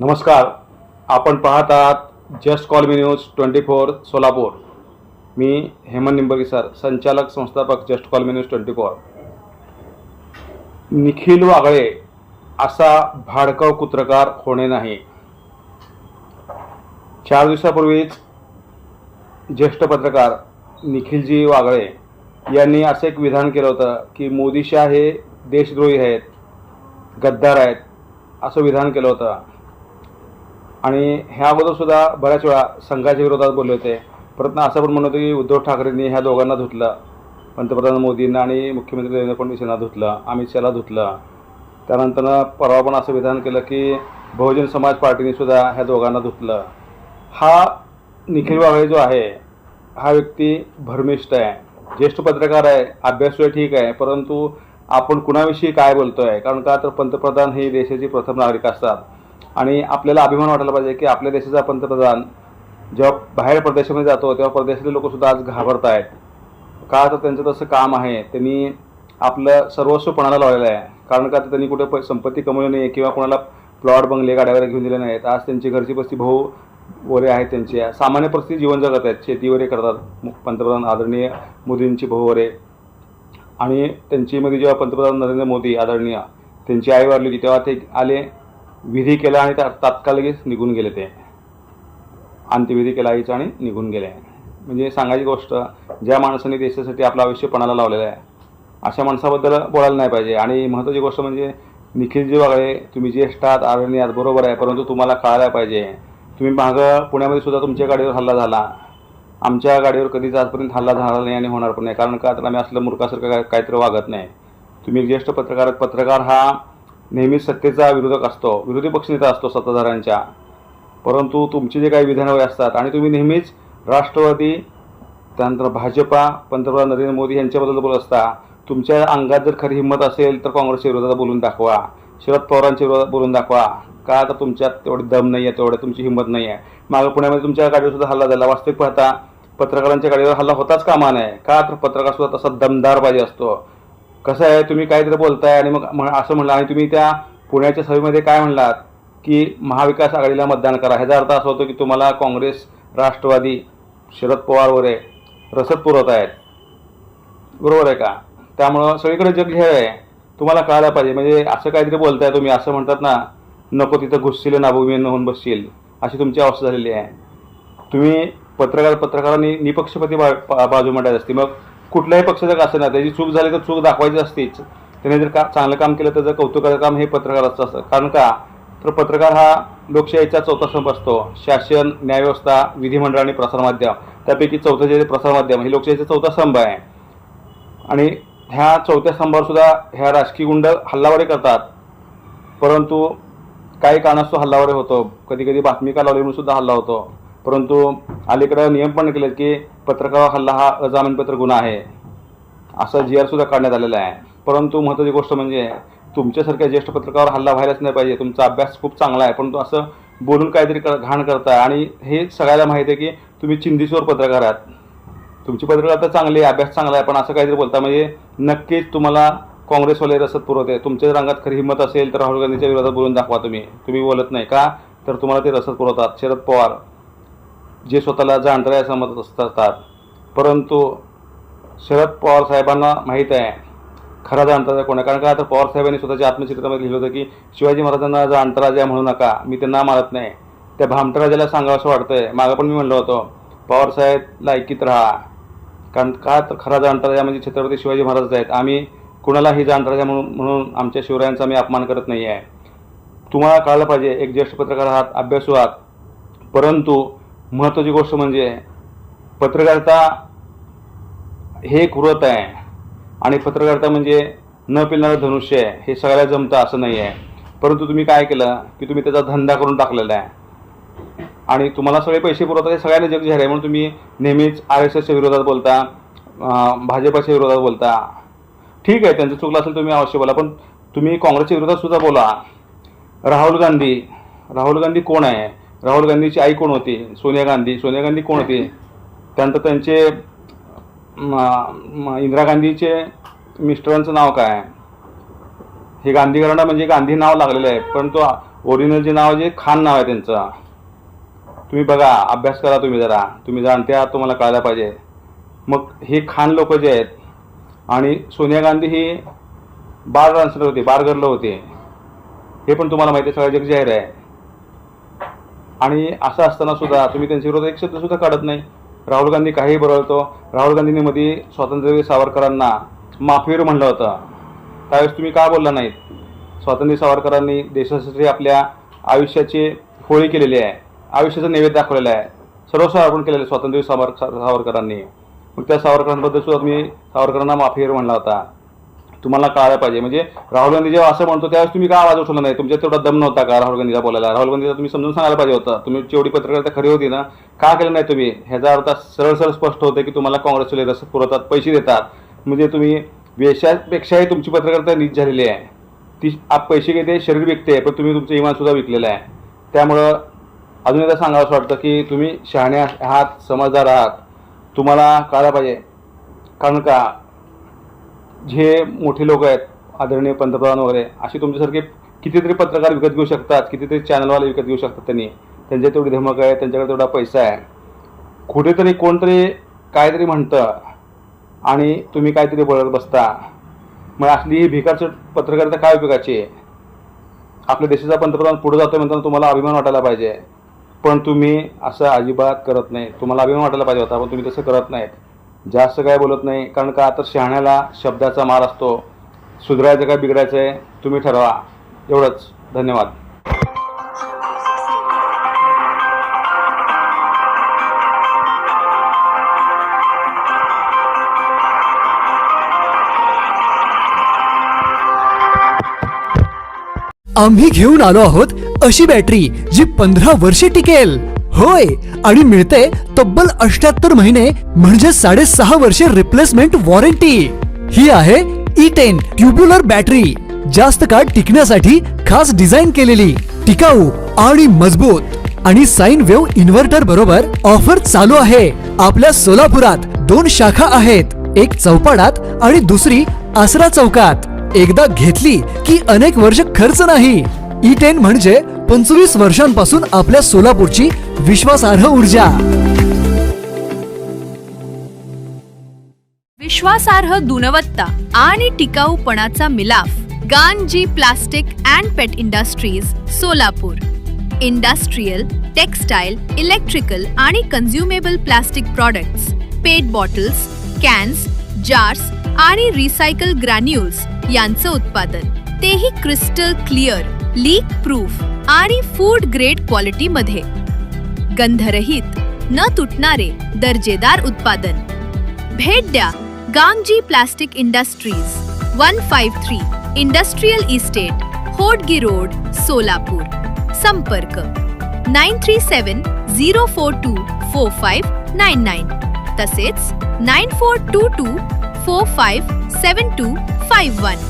नमस्कार आपण पाहत आहात just call me news twenty four Solapur. मी हेमंत निंबर्गी सर संचालक संस्थापक just call me news twenty four. Nikhil Wagle असा भाडकाव कुत्रकार होणे नाही. चार दिवसापूर्वीच ज्येष्ठ पत्रकार निखिलजी वागळे यांनी असं एक विधान केलं होतं की मोदीशा हे देशद्रोही आहेत गद्दार आहेत असं विधान केलं होतं. आणि ह्या अगोदर सुद्धा बऱ्याच वेळा संघाच्या विरोधात बोलले होते. परत ना असं पण म्हणत होतं की उद्धव ठाकरेंनी ह्या दोघांना धुतलं. पंतप्रधान मोदींना आणि मुख्यमंत्री देवेंद्र फडणवीस यांना धुतलं अमित शहाला धुतलं. त्यानंतर परवा पण असं विधान केलं की बहुजन समाज पार्टीने सुद्धा ह्या दोघांना धुतलं. हा निखिल वाघळे जो आहे हा व्यक्ती भरमिष्ठ आहे. ज्येष्ठ पत्रकार आहे अभ्यास आहे ठीक आहे परंतु आपण कुणाविषयी काय बोलतो आहे कारण का तर पंतप्रधान हे देशाचे प्रथम नागरिक असतात. आणि आपल्याला अभिमान वाटायला पाहिजे की आपल्या देशाचा पंतप्रधान जेव्हा बाहेर प्रदेशामध्ये जातो तेव्हा परदेशातले लोकसुद्धा आज घाबरत आहेत का तर त्यांचं तसं काम आहे त्यांनी आपलं सर्वस्व पणाला लावलेलं आहे. कारण का तर त्यांनी कुठे प संपत्ती कमवली नाही किंवा कोणाला प्लॉट बंगले गाड्या वगैरे घेऊन दिले नाहीत आज त्यांची घरची परिस्थिती भाऊ वरे आहेत त्यांची. सामान्य परिस्थिती जीवन जगत आहेत. शेती वगैरे करतात पंतप्रधान आदरणीय मोदींची भाऊ वरे. आणि त्यांची मध्ये जेव्हा पंतप्रधान नरेंद्र मोदी आदरणीय त्यांची आई वारली होती तेव्हा ते आले विधी केला आणि त्या तात्कालिकच लगेच निघून गेले ते. अंत्यविधी केला आईचा आणि निघून गेले. म्हणजे सांगायची गोष्ट ज्या माणसाने देशासाठी आपलं आयुष्य पणाला लावलेलं आहे अशा माणसाबद्दल बोलायला नाही पाहिजे. आणि महत्त्वाची गोष्ट म्हणजे निखिलजी वागळे तुम्ही ज्येष्ठ आहात आरणी आहात बरोबर आहे परंतु तुम्हाला कळायला पाहिजे. तुम्ही मागं पुण्यामध्ये सुद्धा तुमच्या गाडीवर हल्ला झाला. आमच्या गाडीवर कधीच आजपर्यंत हल्ला झाला नाही आणि होणार पण नाही. कारण का तर आम्ही असलं मूर्खासारखं काय काहीतरी वागत नाही. तुम्ही ज्येष्ठ पत्रकार पत्रकार हा नेहमीच सत्तेचा विरोधक असतो विरोधी पक्षनेता असतो सत्ताधाऱ्यांच्या. परंतु तुमचे जे काही विधान असतात आणि तुम्ही नेहमीच राष्ट्रवादी त्यानंतर भाजपा पंतप्रधान नरेंद्र मोदी यांच्याबद्दल बोलत असता तुमच्या अंगात जर खरी हिंमत असेल तर काँग्रेसच्या विरोधात बोलून दाखवा. शरद पवारांच्या विरोधात बोलून दाखवा. का तर तुमच्यात तेवढी दम नाही आहे तेवढं तुमची हिंमत नाही आहे मागं पुण्यामध्ये तुमच्या गाडीवरसुद्धा हल्ला झाला. वास्तविक पाहता पत्रकारांच्या गाडीवर हल्ला होताच कामा नये. का तर पत्रकारसुद्धा तसा दमदार पाहिजे असतो? कसं आहे तुम्ही काहीतरी बोलताय आणि मग म्हण- असं म्हणलं आणि तुम्ही त्या पुण्याच्या सभेमध्ये काय म्हणलात? की महाविकास आघाडीला मतदान करा. ह्याचा अर्थ असा होतो की तुम्हाला काँग्रेस राष्ट्रवादी शरद पवार वगैरे रसद पुरवत आहेत. बरोबर आहे का? त्यामुळं सगळीकडे जग हे आहे. तुम्हाला कळायला पाहिजे. म्हणजे असं काहीतरी बोलताय तुम्ही असं म्हणतात ना नको तिथं घुसशील नाभूमी होऊन बसशील. अशी तुमची अवस्था झालेली आहे. तुम्ही पत्रकार पत्रकारांनी निपक्षपाती बा बा- बाजू मांडायची असते मग कुठल्याही पक्षाचं का असं ना त्याची चूक झाली तर चूक दाखवायची असतेच. त्याने जर का चांगलं काम केलं त्याचं कौतुकाचं काम हे पत्रकाराचं असतं कारण का तर पत्रकार हा लोकशाहीचा चौथा स्तंभ असतो. शासन न्यायव्यवस्था विधिमंडळ आणि प्रसारमाध्यम. त्यापैकी चौथं जे प्रसारमाध्यम हे लोकशाहीचा चौथा स्तंभ आहे. आणि ह्या चौथ्या स्तंभावर सुद्धा ह्या राजकीय गुंड हल्लावारे करतात. परंतु काही कारणास्तव हल्लावारे होतो. कधी कधी बातमी का लावली सुद्धा हल्ला होतो. परंतु अलीकडं नियम पण केलेत की पत्रकार हल्ला हा अजामीनपत्र गुन्हा आहे. असा जी आर सुद्धा काढण्यात आलेला आहे. परंतु महत्त्वाची गोष्ट म्हणजे तुमच्यासारख्या ज्येष्ठ पत्रकार हल्ला व्हायलाच नाही पाहिजे. तुमचा अभ्यास खूप चांगला आहे. परंतु असं बोलून काहीतरी कर घाण करताय आणि हे सगळ्याला माहिती आहे की तुम्ही चिंदीश्वर पत्रकार आहात. तुमची पत्रकार तर चांगली आहे अभ्यास चांगला आहे पण असं काहीतरी बोलता म्हणजे नक्कीच तुम्हाला काँग्रेसवाले रसद पुरवते तुमच्या रंगात खरी हिंमत असेल तर राहुल गांधीच्या विरोधात बोलून दाखवा तुम्ही. तुम्ही बोलत नाही का? तर तुम्हाला ते रसद पुरवतात. शरद पवार. जे स्वतःला जाणतं समजत असतात. परंतु शरद पवार साहेबांना माहीत आहे खरा जाणता कोण आहे कारण का तर पवार साहेबांनी स्वतःच्या आत्मचरित्रामध्ये लिहिलं होतं की शिवाजी महाराजांना जाणतराजा म्हणू नका मी त्यांना मारत नाही. त्या भामटराजाला सांगावं असं वाटतंय. मागं पण मी म्हणलं होतं पवारसाहेबला ऐकित राहा. कारण का तर खरा जाणतराजा म्हणजे छत्रपती शिवाजी महाराज आहेत. आम्ही कुणालाही जाणतराजा म्हणून म्हणून आमच्या शिवरायांचा मी अपमान करत नाही आहे तुम्हाला कळलं पाहिजे एक ज्येष्ठ पत्रकार आहात अभ्यासू आहात. परंतु महत्त्वाची गोष्ट म्हणजे पत्रकारिता हे एक व्रत आहे. आणि पत्रकारिता म्हणजे न पिलणारं धनुष्य आहे. हे सगळ्याला जमतं असं नाही आहे. परंतु तुम्ही काय केलं की तुम्ही त्याचा धंदा करून टाकलेला आहे. आणि तुम्हाला सगळे पैसे पुरवतात हे सगळ्यांना जग जाहीर आहे म्हणून तुम्ही नेहमीच आर एस एसच्या विरोधात बोलता भाजपाच्या विरोधात बोलता. ठीक आहे त्यांचं चुकलं असेल तुम्ही अवश्य बोला पण तुम्ही काँग्रेसच्या विरोधात सुद्धा बोला. राहुल गांधी राहुल गांधी कोण आहे? राहुल गांधीची आई कोण होती? सोनिया गांधी. सोनिया गांधी कोण होती? त्यानंतर त्यांचे इंदिरा गांधीचे मिस्टरांचं नाव काय? हे गांधी घराणा म्हणजे गांधी नाव लागलेलं आहे परंतु ओरिजिनल जे नाव जे खान नाव आहे त्यांचं. तुम्ही बघा अभ्यास करा तुम्ही जरा. तुम्ही जाणते आहात तुम्हाला कळायला पाहिजे. मग हे खान लोक जे आहेत आणि सोनिया गांधी ही बार डान्सर होते बार गर्ल होते. हे पण तुम्हाला माहिती आहे जग जाहीर आहे. आणि असं असताना सुद्धा तुम्ही त्यांच्या विरोधात एक शब्द सुद्धा काढत नाही. राहुल गांधी काही बरोबरतो राहुल गांधींनी मध्ये स्वातंत्र्यवीर सावरकरांना माफीवर म्हणलं होतं. त्यावेळेस तुम्ही का बोलला नाहीत? स्वातंत्र्य सावरकरांनी देशासाठी आपल्या आयुष्याची होळी केलेली आहे. आयुष्याचं नैवेद्य दाखवलेलं आहे. सर्वस्व अर्पण केलेलं आहे स्वातंत्र्य सावर सावरकरांनी. मग त्या सावरकरांबद्दल सुद्धा तुम्ही सावरकरांना माफीवर म्हणला होता. तुम्हाला कळायला पाहिजे. म्हणजे राहुल गांधी जेव्हा असं म्हणतो त्यावेळेस तुम्ही का आवाज उठवला नाही? तुमच्या तेवढा दम नव्हता का राहुल गांधीला बोलायला? राहुल गांधीला तुम्ही समजून सांगायला पाहिजे होतं. तुम्ही जेवढी पत्रकारिता खरी होती ना का केलं नाही तुम्ही? ह्याचा अर्थ सरळ सरळ स्पष्ट होतं की तुम्हाला काँग्रेसचे रस पुरवतात पैसे देतात. म्हणजे तुम्ही वेशापेक्षाही तुमची पत्रकारिता नीट झालेली आहे. ती आप पैसे घेते शरीर विकते पण तुम्ही तुमचं इमानसुद्धा विकलेलं आहे. त्यामुळं अजून एकदा सांगावं असं वाटतं की तुम्ही शहाणे आहात समजदार आहात. तुम्हाला कळायला पाहिजे. कारण का? जे मोठे लोक आहेत आदरणीय पंतप्रधान वगैरे असे तुमच्यासारखे कितीतरी पत्रकार विकत घेऊ शकतात कितीतरी चॅनलवाले विकत घेऊ शकतात त्यांनी. त्यांच्या तेवढी धमक आहे त्यांच्याकडे तेवढा पैसा आहे. कुठेतरी कोणतरी काहीतरी म्हणतं आणि तुम्ही काहीतरी बोलत बसता. मग असली ही भिकारचं पत्रकारिता काय उपयोगाची आहे? आपल्या देशाचा पंतप्रधान पुढे जातो म्हणताना तुम्हाला अभिमान वाटायला पाहिजे. पण तुम्ही असं अजिबात करत नाही. तुम्हाला अभिमान वाटायला पाहिजे होता पण तुम्ही तसं करत नाहीत. जास्त काय बोलत नाही कारण का आता शहाण्याला शब्दाचा मार असतो. सुधरायचं काय बिघडायचं आहे तुम्ही ठरवा. एवढंच. धन्यवाद. आम्ही घेऊन आलो आहोत अशी बॅटरी जी पंधरा वर्षे टिकेल. होय आणि मिळते तब्बल अष्ट्याहत्तर महिने म्हणजे साडेसहा वर्षे रिप्लेसमेंट वॉरंटी ही आहे ई टेन ट्युब्युलर बॅटरी जास्त काळ टिकण्यासाठी खास डिझाईन केलेली. टिकाऊ आणि मजबूत. आणि साइन वेव्ह इन्व्हर्टर बरोबर ऑफर चालू आहे. आपल्या सोलापुरात दोन शाखा आहेत. एक चौपाडात आणि दुसरी आसरा चौकात. एकदा घेतली की अनेक वर्ष खर्च नाही. E ई टेन म्हणजे पंचवीस वर्षांपासून आपल्या सोलापूरची विश्वासार्ह ऊर्जा. विश्वासार्ह गुणवत्ता आणि टिकाऊपणाचा मिलाफ Ganji plastic and PET industries Solapur. Industrial textile electrical आणि consumable plastic products PET bottles cans jars आणि रिसायकल ग्रॅन्युल्स यांचं उत्पादन. तेही क्रिस्टल क्लिअर लीक प्रूफ आणि फ़ूड ग्रेड क्वालिटीमध्ये गंधरहित, न तुटणारे, दर्जेदार उत्पादन. भेट द्या Gangji plastic industries one five three industrial estate Hodgi road, Solapur. संपर्क nine three seven zero four two four five nine nine तसेच nine four two two four five seven two five one